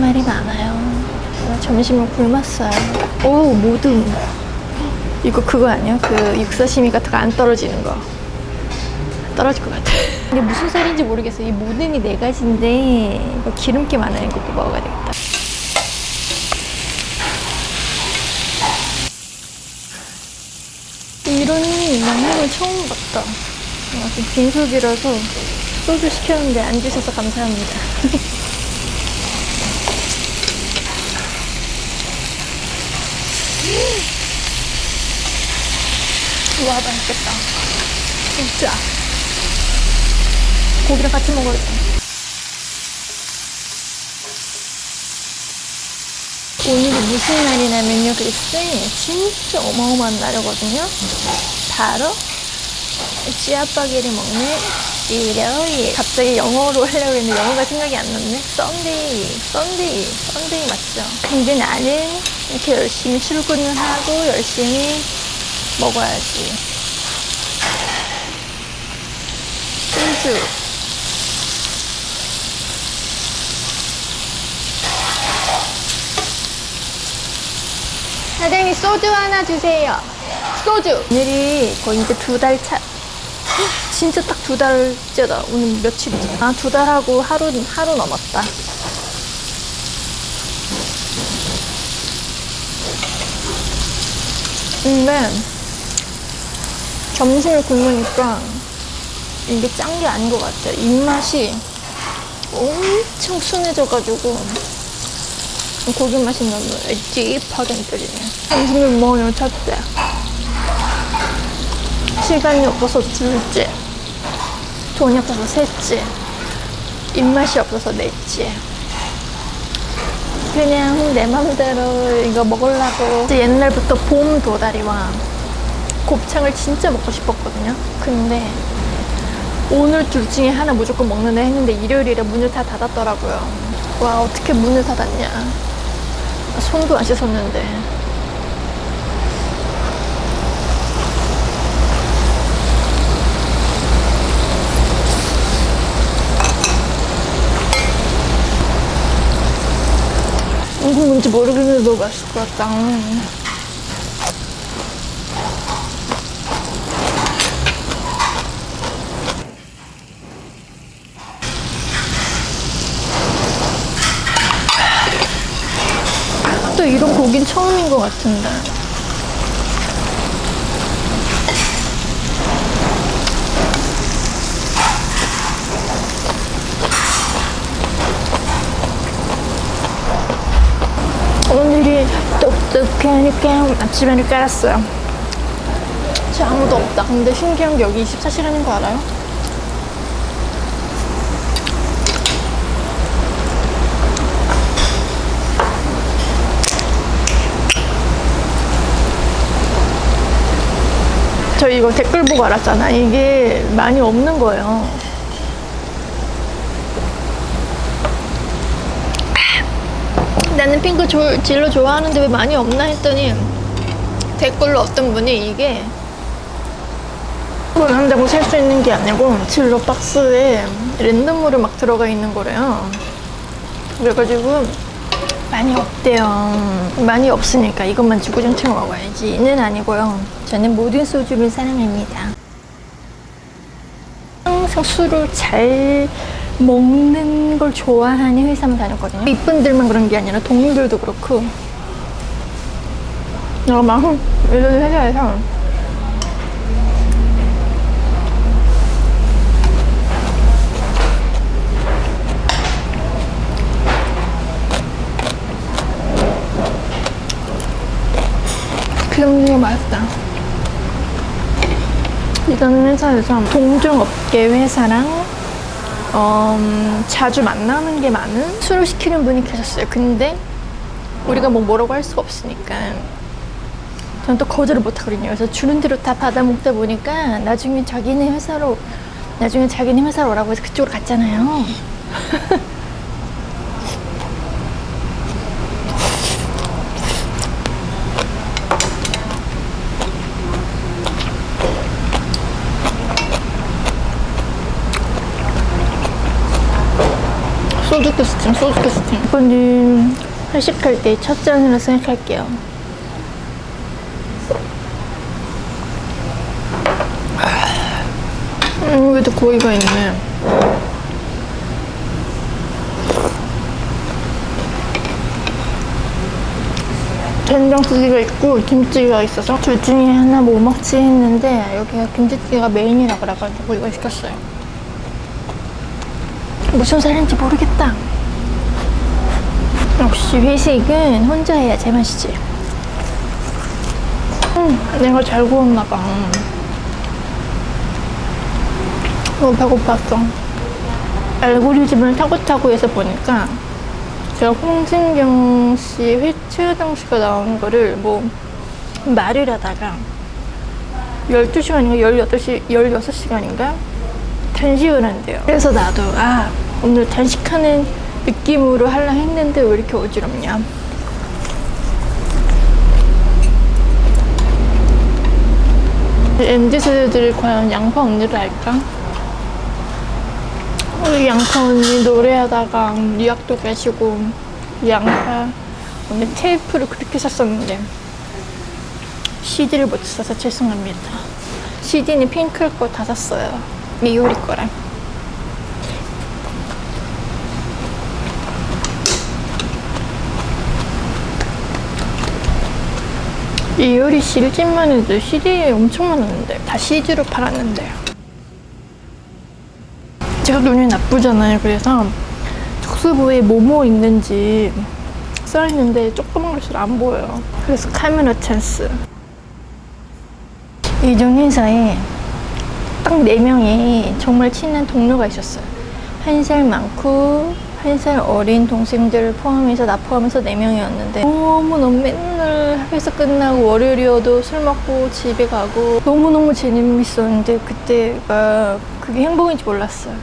말이 많아요. 점심을 굶었어요. 오, 모듬. 이거 그거 아니야? 그 육사시미 같은 거 안 떨어지는 거. 떨어질 것 같아. 이게 무슨 살인지 모르겠어. 이 모듬이 네 가지인데 이거 기름기 많은 것도 먹어야 되겠다. 이런 양념을 처음 봤다. 아, 좀 빈속이라서 소주 시켰는데 안 주셔서 감사합니다. 와 맛있겠다. 진짜. 고기랑 같이 먹어야겠다. 오늘이 무슨 날이냐면요, 글쎄, 진짜 어마어마한 날이거든요. 바로 찌아빠기를 먹는 일요일. 갑자기 영어로 하려고 했는데 영어가 생각이 안 났네. 썬데이, 썬데이, 썬데이 맞죠? 근데 나는 이렇게 열심히 출근을 하고 열심히 먹어야지. 소주. 사장님 소주 하나 주세요. 소주. 오늘이 거의 이제 두 달 차. 진짜 딱 두 달째다. 오늘 며칠이지? 아, 두 달하고 하루, 하루 넘었다. 근데 점심을 굶으니까 이게 짠 게 아닌 것 같아요. 입맛이 엄청 순해져가지고 고기 맛이 너무 딥하게 느껴지네. 점심을 먹으면 첫째. 시간이 없어서 둘째. 돈이 없어서 셋째. 입맛이 없어서 넷째. 그냥 내 맘대로 이거 먹으려고 옛날부터 봄 도다리와 곱창을 진짜 먹고 싶었거든요. 근데 오늘 둘 중에 하나 무조건 먹는다 했는데 일요일이라 문을 다 닫았더라고요. 와 어떻게 문을 닫았냐. 아, 손도 안 씻었는데. 이거 뭔지 모르겠는데 너무 맛있을 것 같다. 또 이런 고긴 처음인 것 같은데. 오늘이 똑똑하니까 아침에를 깔았어요. 진짜 아무도 없다. 근데 신기한 게 여기 24시간인 거 알아요? 저 이거 댓글 보고 알았잖아. 이게 많이 없는 거예요. 나는 핑크 조, 질로 좋아하는데 왜 많이 없나 했더니 댓글로 어떤 분이 이게 원한다고 살 수 있는 게 아니고 질로 박스에 랜덤으로 막 들어가 있는 거래요. 그래가지고 많이 없대요. 많이 없으니까 이것만 주구장창 먹어야지는 아니고요. 저는 모든 소주를 사랑합니다. 항상 술을 잘 먹는 걸 좋아하는 회사만 다녔거든요. 이쁜들만 그런 게 아니라 동료들도 그렇고. 내가 막 예전 회사에서 기름지가 맛있다. 이전 회사에서 동종업계 회사랑 어, 음, 자주 만나는 게 많은 술을 시키는 분이 계셨어요. 근데 우리가 뭐 뭐라고 할 수가 없으니까 저는 또 거절을 못 하거든요. 그래서 주는 대로 다 받아 먹다 보니까 나중에 자기네 회사로 나중에 자기네 회사로 오라고 해서 그쪽으로 갔잖아요. 소주 캐스팅, 소주 캐스팅. 이거는 회식할 때 첫 잔이라 생각할게요. 음, 여기도 고기가 있네. 된장찌개가 있고 김치가 있어서 둘 중에 하나 뭐 먹지 했는데 여기가 김치찌개가 메인이라 그래가지고 이거 시켰어요. 무슨 살인지 모르겠다. 역시 회식은 혼자 해야 제맛이지. 음, 내가 잘 구웠나 봐. 너무 배고팠어. 알고리즘을 타고 타고 해서 보니까 제가 홍진경 씨, 회- 최혜정 씨가 나오는 거를 뭐 말을 하다가 12시간인가 18시, 16시간인가 단식을 한대요. 그래서 나도 아 오늘 단식하는 느낌으로 하려 했는데 왜 이렇게 어지럽냐. MZ 세대들이 과연 양파 언니를 알까? 우리 양파 언니 노래하다가 유학도 가시고 양파 언니 테이프를 그렇게 샀었는데 CD를 못 사서 죄송합니다. CD는 핑클 거 다 샀어요. 미오리 거랑. 이효리 씨 일집만 해도 CD 엄청 많았는데 다 CD로 팔았는데요. 제가 눈이 나쁘잖아요. 그래서 특수부에 뭐뭐 있는지 써있는데 조그만 글씨로 안 보여요. 그래서 카메라 찬스. 이중 회사에 딱 네 명이 정말 친한 동료가 있었어요. 한 살 많고 한 살 어린 동생들을 포함해서 나 포함해서 네 명이었는데 너무너무 맨날 회사 끝나고 월요일이어도 술 먹고 집에 가고 너무너무 재밌었는데 그때가 그게 행복인지 몰랐어요.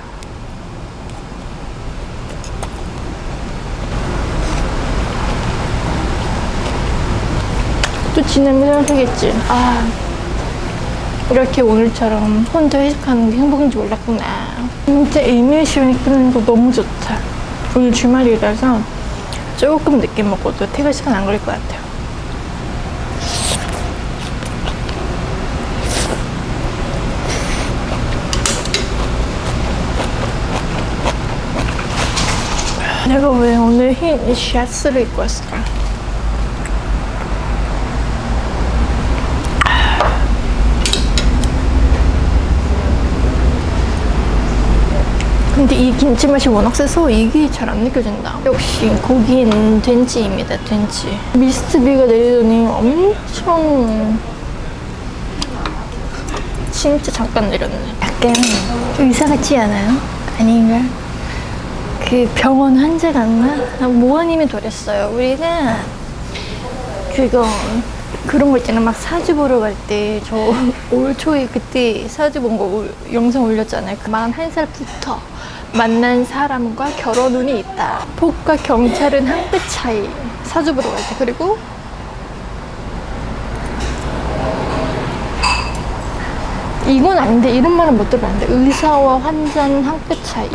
또 지나면 생각하겠지. 아, 이렇게 오늘처럼 혼자 회식하는 게 행복인지 몰랐구나. 진짜 일밀 시간이 끝나는 거 너무 좋다. 오늘 주말이라서 조금 늦게 먹어도 퇴근 시간 안 걸릴 것 같아요. 내가 왜 오늘 흰이 샤츠를 입고 왔을까? 근데 이 김치 맛이 워낙 세서 이게 잘 안 느껴진다. 역시 고기는 된지입니다, 된지. 미스트 비가 내리더니 엄청 진짜 잠깐 내렸네. 약간 의사 같지 않아요? 아닌가? 그 병원 환자 같나? 아, 모아님이 그랬어요. 우리가 그거 그런 거 있잖아. 막 사주 보러 갈 때 저 올 초에 그때 사주 본 거 영상 올렸잖아요. 그 41살부터 만난 사람과 결혼 운이 있다. 폭과 경찰은 한 끗 차이. 사주 보러 갈 때. 그리고 이건 아닌데 이런 말은 못 들어봤는데 의사와 환자는 한 끗 차이.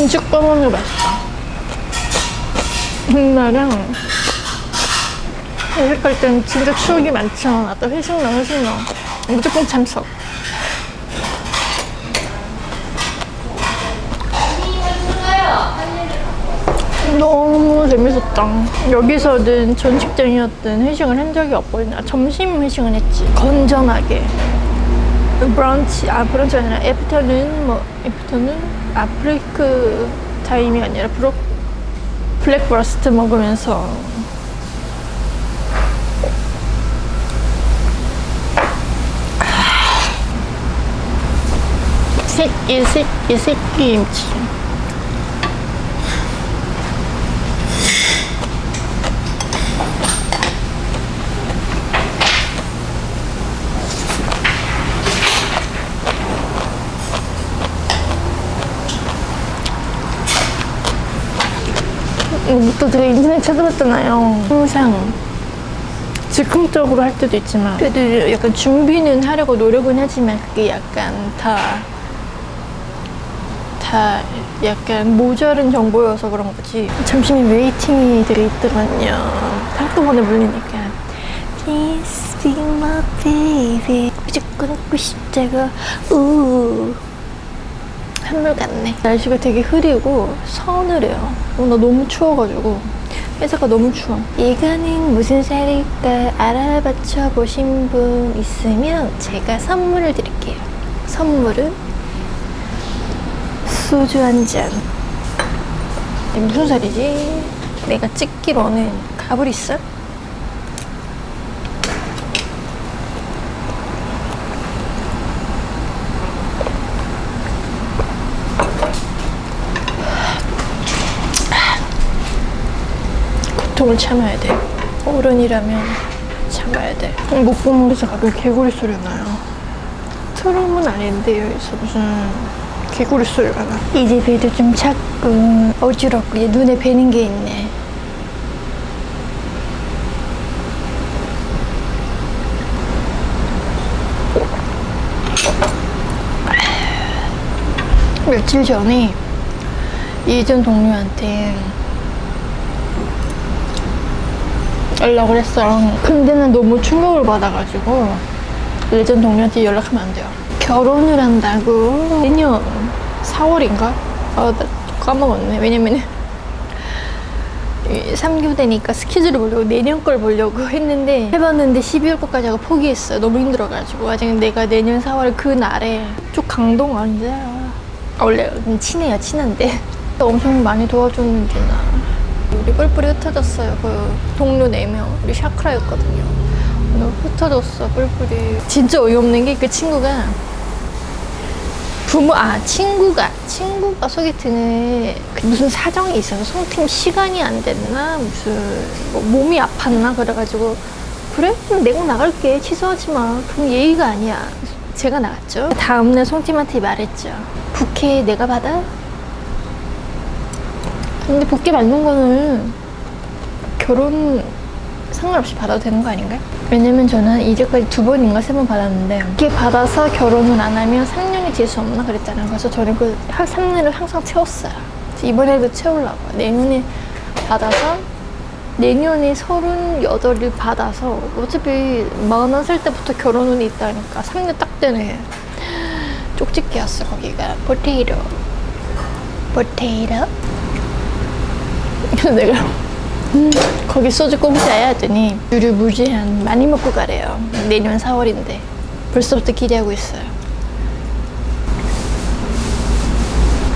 진짜 꺼먹는 게 맛있다. 나랑 회식할 때는 진짜 추억이 많죠. 나도 회식 나 회식 나 무조건 참석. 너무 재밌었다. 여기서든 전 직장이었든 회식을 한 적이 없거든요. 아, 점심 회식은 했지. 건전하게. 브런치, 아, 브런치가 아니라 애프터는, 뭐, 애프터는, 아, 브레이크 타임이 아니라 브로, 블랙버스트 먹으면서. 새끼, 새끼, 새끼 김치. 이것부터 제가 인터넷 찾아봤잖아요. 항상 즉흥적으로 할 때도 있지만 그래도 약간 준비는 하려고 노력은 하지만 그게 약간 다 다 약간 모자른 정보여서 그런 거지. 잠시만 웨이팅이 들어있더만요. 한꺼번에 물리니까. Please be my baby. 무조건 웃고 싶다고. 우. 한물 같네. 날씨가 되게 흐리고 서늘해요. 오늘 너무 추워가지고 회사가 너무 추워. 이거는 무슨 살일까 알아맞혀 보신 분 있으면 제가 선물을 드릴게요. 선물은 소주 한 잔. 이게 무슨 살이지? 내가 찍기로는 가브리살? 고통을 참아야 돼. 어른이라면 참아야 돼. 목구멍에서 가끔 개구리 소리가 나요. 트럼은 아닌데 여기서 무슨 개구리 소리가 나. 이 집에도 좀 자꾸 어지럽고 얘 눈에 뵈는 게 있네. 며칠 전에 예전 동료한테 연락을 했어. 근데 는 너무 충격을 받아가지고 예전 동료한테 연락하면 안 돼요. 결혼을 한다고 내년 4월인가? 아, 나 까먹었네. 왜냐면은 3교대니까 스케줄을 보려고 내년 걸 보려고 했는데 해봤는데 12월 것까지 하고 포기했어요. 너무 힘들어가지고 아직 내가 내년 4월 그 날에 쪽 강동 아니야. 아, 원래 친해요, 친한데 엄청 많이 도와줬는데 나 우리 뿔뿔이 흩어졌어요. 그 동료 4명. 우리 샤크라였거든요. 오늘 흩어졌어 뿔뿔이. 진짜 어이없는 게 그 친구가 부모 아 친구가 친구가 소개팅을 그 무슨 사정이 있어서 소개팅 시간이 안 됐나? 무슨 뭐 몸이 아팠나? 그래가지고 그래? 그럼 내가 나갈게. 취소하지 마. 그럼 예의가 아니야. 제가 나갔죠. 다음날 송팀한테 말했죠 부케 내가 받아 근데 부케 받는 거는 결혼 상관없이 받아도 되는 거 아닌가요? 왜냐면 저는 이제까지 두 번인가 세 번 받았는데 이게 받아서 결혼을 안 하면 3년이 될 수 없나 그랬잖아요. 그래서 저는 그 3년을 항상 채웠어요. 이번에도 채우려고 내년에 받아서 내년에 38을 받아서 어차피 마흔 살 때부터 결혼운이 있다니까 3년 딱 되네. 쪽집게 왔어 거기가 포테이로 포테이로 그래서 내가 음, 거기 소주 공짜야 하더니 유류 무제한 많이 먹고 가래요. 내년 4월인데 벌써부터 기대하고 있어요.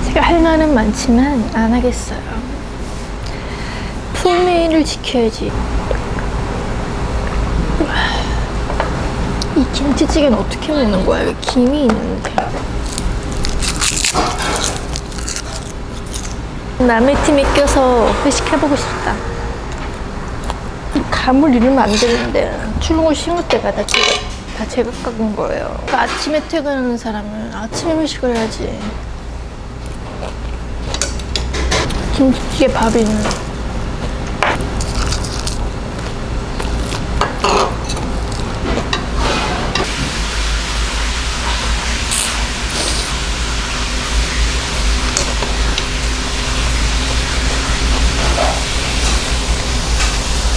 제가 할 말은 많지만 안 하겠어요. 품위를 지켜야지. 이 김치찌개는 어떻게 먹는 거야? 왜 김이 있는데? 남의 팀에 껴서 회식해보고 싶다. 감을 잃으면 안 되는데 출근 쉬는 때마다 제가, 다 제가 깎은 거예요. 그러니까 아침에 퇴근하는 사람은 아침에 회식을 해야지. 김치찌개 밥이 있는.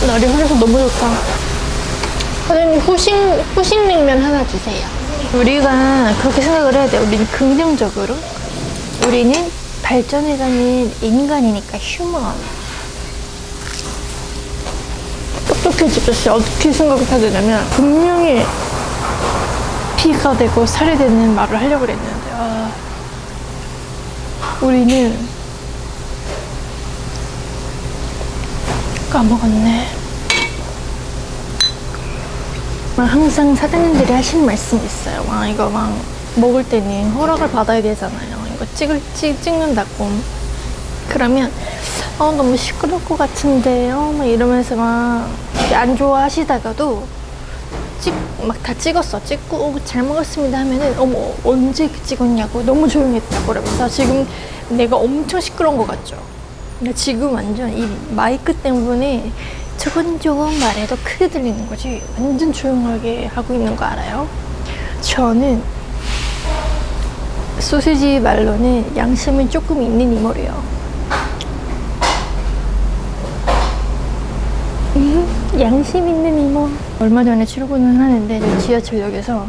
날이 흐려서 너무 좋다. 사장님 후식 후식 냉면 하나 주세요. 우리가 그렇게 생각을 해야 돼. 우리는 긍정적으로. 우리는 발전해가는 인간이니까 휴먼. 똑똑해지듯이 어떻게 생각을 해야 되냐면 분명히 피가 되고 살이 되는 말을 하려고 그랬는데 아, 우리는 까먹었네. 막 항상 사장님들이 하시는 말씀이 있어요. 막 이거 막 먹을 때는 허락을 받아야 되잖아요. 이거 찍을 찍 찍는다고. 그러면 어 너무 시끄러울 것 같은데요. 막 이러면서 막 안 좋아하시다가도 찍 막 다 찍었어. 찍고 어, 잘 먹었습니다 하면은 어머 언제 찍었냐고 너무 조용했다고 그러면서 지금 내가 엄청 시끄러운 것 같죠. 근데 지금 완전 이 마이크 때문에 조곤조곤 말해도 크게 들리는 거지. 완전 조용하게 하고 있는 거 알아요? 저는 소시지 말로는 양심이 조금 있는 이모래요. 음, 양심 있는 이모. 얼마 전에 출근을 하는데 저 지하철역에서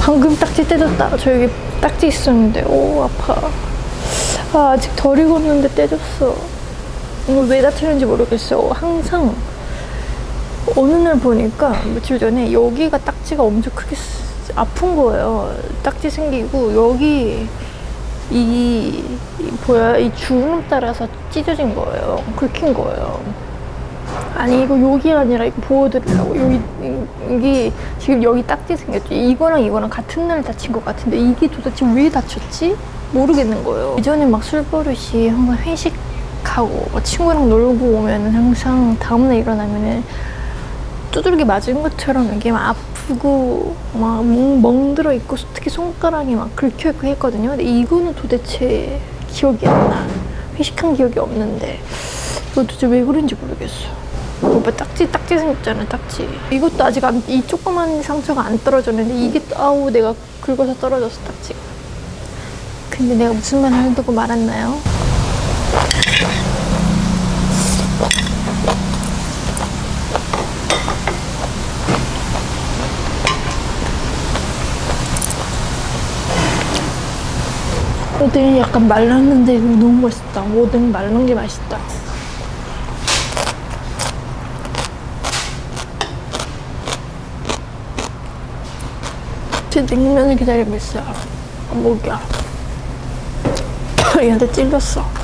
방금 딱지 떼졌다. 저 여기 딱지 있었는데, 오, 아파. 아, 아직 덜 익었는데 떼졌어. 이거 왜 다치는지 모르겠어. 항상 어느 날 보니까 며칠 전에 여기가 딱지가 엄청 크게 쓰- 아픈 거예요. 딱지 생기고 여기 이, 이 뭐야 이 주름 따라서 찢어진 거예요. 긁힌 거예요. 아니 이거 여기 아니라 이거 보여드리려고 여기 이- 이게 지금 여기 딱지 생겼죠. 이거랑 이거랑 같은 날 다친 것 같은데 이게 도대체 왜 다쳤지? 모르겠는 거예요. 예전에 막 술 버릇이 항상 회식하고 친구랑 놀고 오면은 항상 다음날 일어나면은 두들기 맞은 것처럼 이게 막 아프고 막 멍, 멍들어 있고 특히 손가락이 막 긁혀 있고 했거든요. 근데 이거는 도대체 기억이 안 나. 회식한 기억이 없는데 이거 도대체 왜 그런지 모르겠어. 오빠 딱지 딱지 생겼잖아 딱지. 이것도 아직 안, 이 조그만 상처가 안 떨어졌는데 이게 또- 아우 내가 긁어서 떨어졌어 딱지. 근데 내가 무슨 말 하려고 말았나요? 오뎅이 약간 말랐는데 이거 너무 맛있다. 오뎅 말른 게 맛있다. 제 냉면을 기다리고 있어요. 목이야. 얘한테 찔렸어.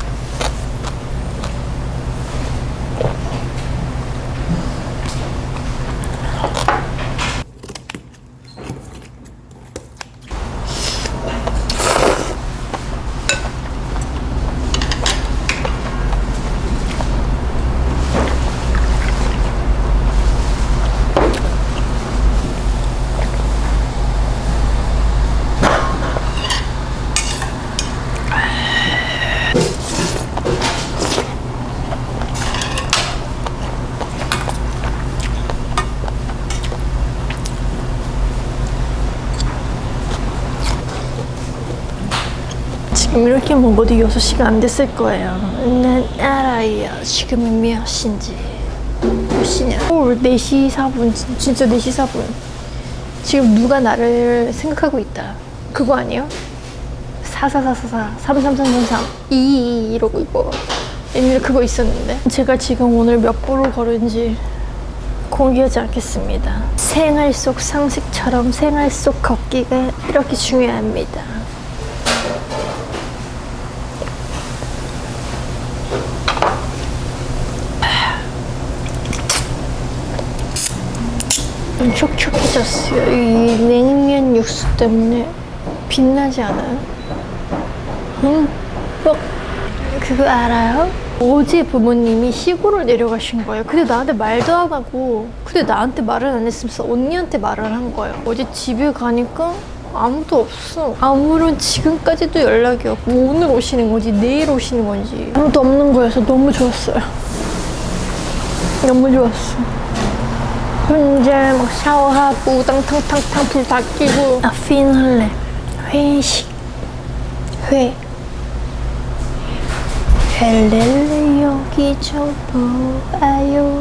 이렇게 먹어도 6시간 안 됐을 거예요. 난 알아요. 지금은 몇 시인지. 몇 시냐? 오, 4시 4분. 진- 진짜 4시 4분. 지금 누가 나를 생각하고 있다. 그거 아니에요? 4444, 33333, 222 이러고 이거. 옛날에 그거 있었는데. 제가 지금 오늘 몇 보를 걸은지 공개하지 않겠습니다. 생활 속 상식처럼 생활 속 걷기가 이렇게 중요합니다. 좀 촉촉해졌어요. 이 냉면 육수 때문에 빛나지 않아요? 음, 어, 그거 알아요? 어제 부모님이 시골을 내려가신 거예요. 근데 나한테 말도 안 하고, 근데 나한테 말을 안 했으면서 언니한테 말을 한 거예요. 어제 집에 가니까 아무도 없어. 아무런 지금까지도 연락이 없고, 오늘 오시는 건지, 내일 오시는 건지. 아무도 없는 거여서 너무 좋았어요. 너무 좋았어. 혼자 막 샤워하고 우당탕탕탕 불다 끼고. 아 피날레 회식. 회. 헬렐레 여기 좀 보아요